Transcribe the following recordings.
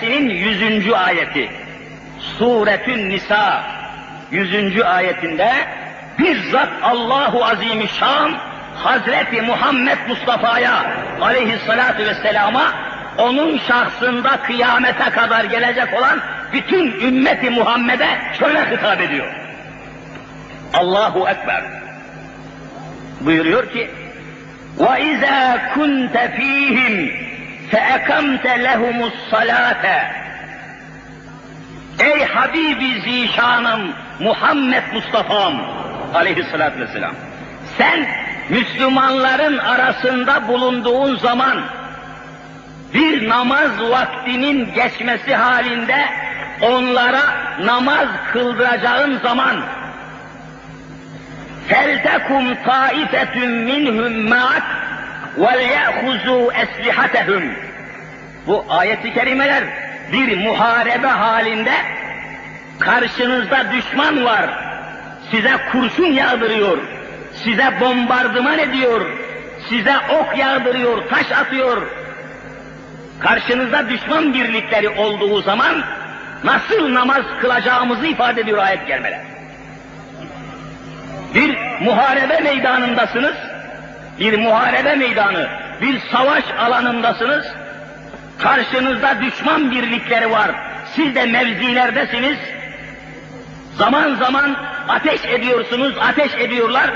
suresinin yüzüncü ayeti. Suretün Nisa yüzüncü ayetinde bizzat Allahu Azimüşşan Hazreti Muhammed Mustafa'ya aleyhissalatu vesselama onun şahsında kıyamete kadar gelecek olan bütün ümmeti Muhammed'e şöyle hitap ediyor. Allahu Ekber. Buyuruyor ki وَاِذَا كُنْتَ ف۪يهِمْ فَاَكَمْتَ لَهُمُ الصَّلَاةَ Ey Habibi Zişanım Muhammed Mustafa'm aleyhissalatü vesselam sen Müslümanların arasında bulunduğun zaman bir namaz vaktinin geçmesi halinde onlara namaz kıldıracağın zaman فَلْتَكُمْ طَائِفَةٌ مِّنْهُمْ مَعَكْ وَلْيَأْخُذُوا أَسْلِحَتَهُمْ Bu ayet-i kerimeler bir muharebe halinde karşınızda düşman var, size kurşun yağdırıyor, size bombardıman ediyor, size ok yağdırıyor, taş atıyor. Karşınızda düşman birlikleri olduğu zaman nasıl namaz kılacağımızı ifade ediyor ayet gelmeler. Bir muharebe meydanındasınız, bir muharebe meydanı, bir savaş alanındasınız, karşınızda düşman birlikleri var, siz de mevzilerdesiniz, zaman zaman ateş ediyorsunuz, ateş ediyorlar,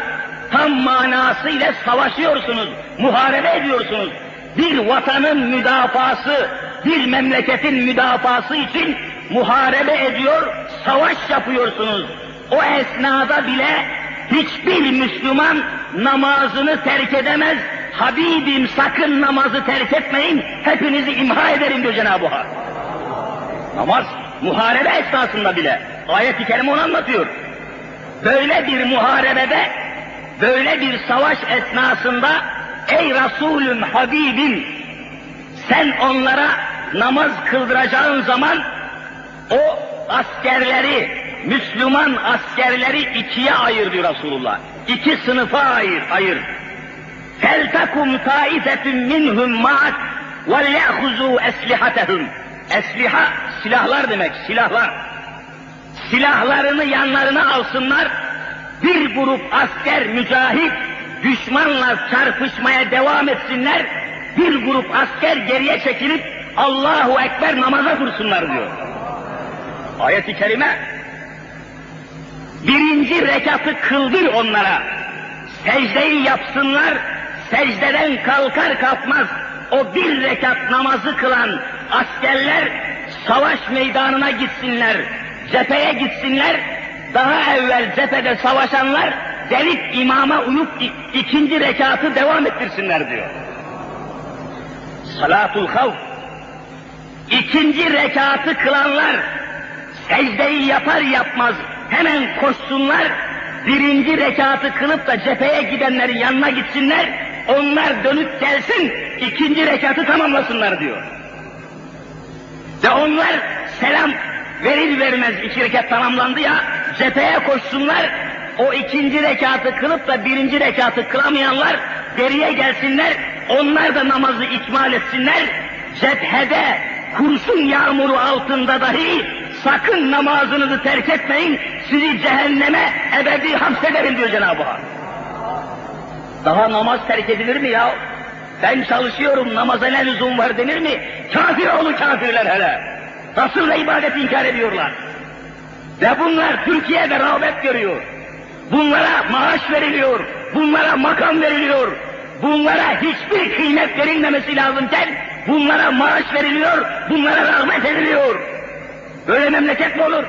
tam manasıyla savaşıyorsunuz, muharebe ediyorsunuz. Bir vatanın müdafası, bir memleketin müdafası için muharebe ediyor, savaş yapıyorsunuz. O esnada bile hiçbir Müslüman namazını terk edemez. Habibim sakın namazı terk etmeyin, hepinizi imha ederim diyor Cenab-ı Hak. Namaz, muharebe esnasında bile. Ayet-i Kerime onu anlatıyor. Böyle bir muharebede, böyle bir savaş esnasında, ey Resulüm, Habibim, sen onlara namaz kıldıracağın zaman, o askerleri, Müslüman askerleri ikiye ayır diyor Resulullah. İki sınıfa ayır, ayır. فَلْتَكُمْ تَائِفَةٌ مِّنْهُمْ مَعَكْ وَلْيَأْخُذُوا أَسْلِحَتَهُمْ Esliha, silahlar demek, silahlar. Silahlarını yanlarına alsınlar, bir grup asker mücahit düşmanla çarpışmaya devam etsinler, bir grup asker geriye çekilip Allahu Ekber namaza dursunlar diyor. Ayet-i Kerime birinci rekatı kıldır onlara. Secdeyi yapsınlar, secdeden kalkar kalkmaz o bir rekat namazı kılan askerler savaş meydanına gitsinler, cepheye gitsinler, daha evvel cephede savaşanlar gelip imama uyup ikinci rekatı devam ettirsinler diyor. Salatul havf. İkinci rekatı kılanlar secdeyi yapar yapmaz hemen koşsunlar, birinci rekatı kılıp da cepheye gidenlerin yanına gitsinler, onlar dönüp gelsin, ikinci rekatı tamamlasınlar diyor. Ve onlar selam verir vermez iki rekat tamamlandı ya, cepheye koşsunlar, o ikinci rekatı kılıp da birinci rekatı kılamayanlar geriye gelsinler, onlar da namazı ikmal etsinler, cephede kurşun yağmuru altında dahi sakın namazınızı terk etmeyin, sizi cehenneme ebedi hapsederim diyor Cenab-ı Hak. Daha namaz terk edilir mi ya? Ben çalışıyorum, namaza ne lüzum var denir mi? Kafir oğlu kafirler hele. Resul'le ibadet inkar ediyorlar. Ve bunlar Türkiye'de rağbet görüyor. Bunlara maaş veriliyor, bunlara makam veriliyor, bunlara hiçbir kıymet verilmemesi lazımken bunlara maaş veriliyor, bunlara rahmet ediliyor. Böyle memleket mi olur?